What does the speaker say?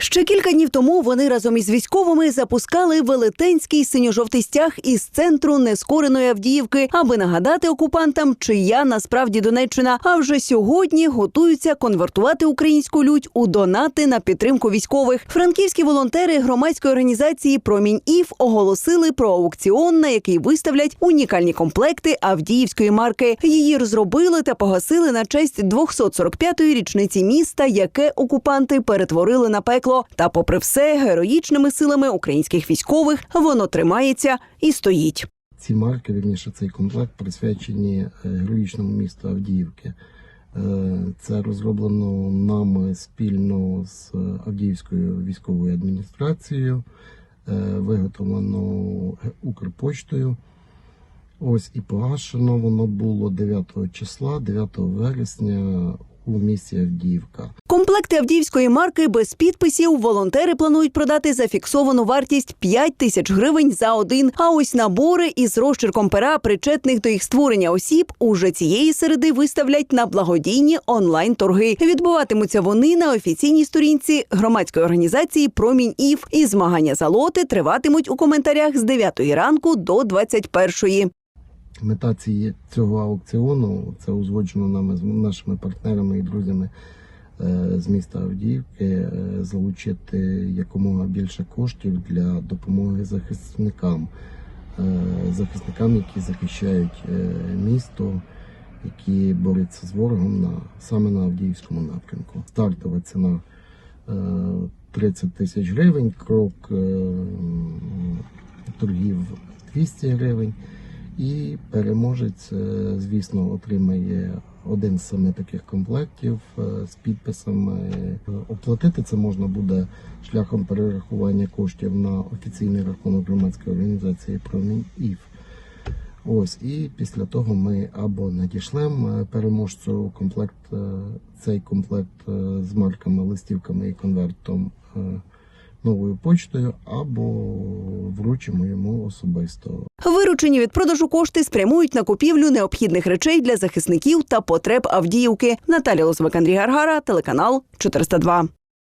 Ще кілька днів тому вони разом із військовими запускали велетенський синьо-жовтий стяг із центру нескореної Авдіївки, аби нагадати окупантам, чия насправді Донеччина. А вже сьогодні готуються конвертувати українську лють у донати на підтримку військових. Франківські волонтери громадської організації Промінь Ів оголосили про аукціон, на який виставлять унікальні комплекти Авдіївської марки. Її розробили та погасили на честь 245-ї річниці міста, яке окупанти перетворили на пекло. Та, попри все, героїчними силами українських військових воно тримається і стоїть. Ці марки, вірніше, цей комплект присвячені е, героїчному місту Авдіївки. Е, Це розроблено нами спільно з Авдіївською військовою адміністрацією, е, виготовлено Укрпочтою. Ось і погашено воно було 9 числа, 9 вересня у місті Авдіївка. Комплекти авдіївської марки без підписів волонтери планують продати за фіксовану вартість 5 тисяч гривень за один. А ось набори із розчерком пера, причетних до їх створення осіб, уже цієї середи виставлять на благодійні онлайн-торги. Відбуватимуться вони на офіційній сторінці громадської організації Промінь Ів. І змагання за лоти триватимуть у коментарях з 9 ранку до 21. Мета цього аукціону це узгоджено нами з нашими партнерами і друзями е, з міста Авдіївки е, залучити якомога більше коштів для допомоги захисникам, е, захисникам, які захищають місто, які борються з ворогом на саме на Авдіївському напрямку. Стартова ціна е, 30 тисяч гривень, крок торгів 200 гривень. І переможець, е, звісно, отримає один з саме таких комплектів е, з підписами. Е, Оплатити це можна буде шляхом перерахування коштів на офіційний рахунок громадської організації «Промінь ІФ». Ось і після того ми або надішлемо переможцю комплект, цей комплект з марками, листівками і конвертом новою почтою, або вручимо йому особисто. Виручені від продажу кошти спрямують на купівлю необхідних речей для захисників та потреб Авдіївки. Наталя Лозвик, Андрій Гаргара, телеканал 402.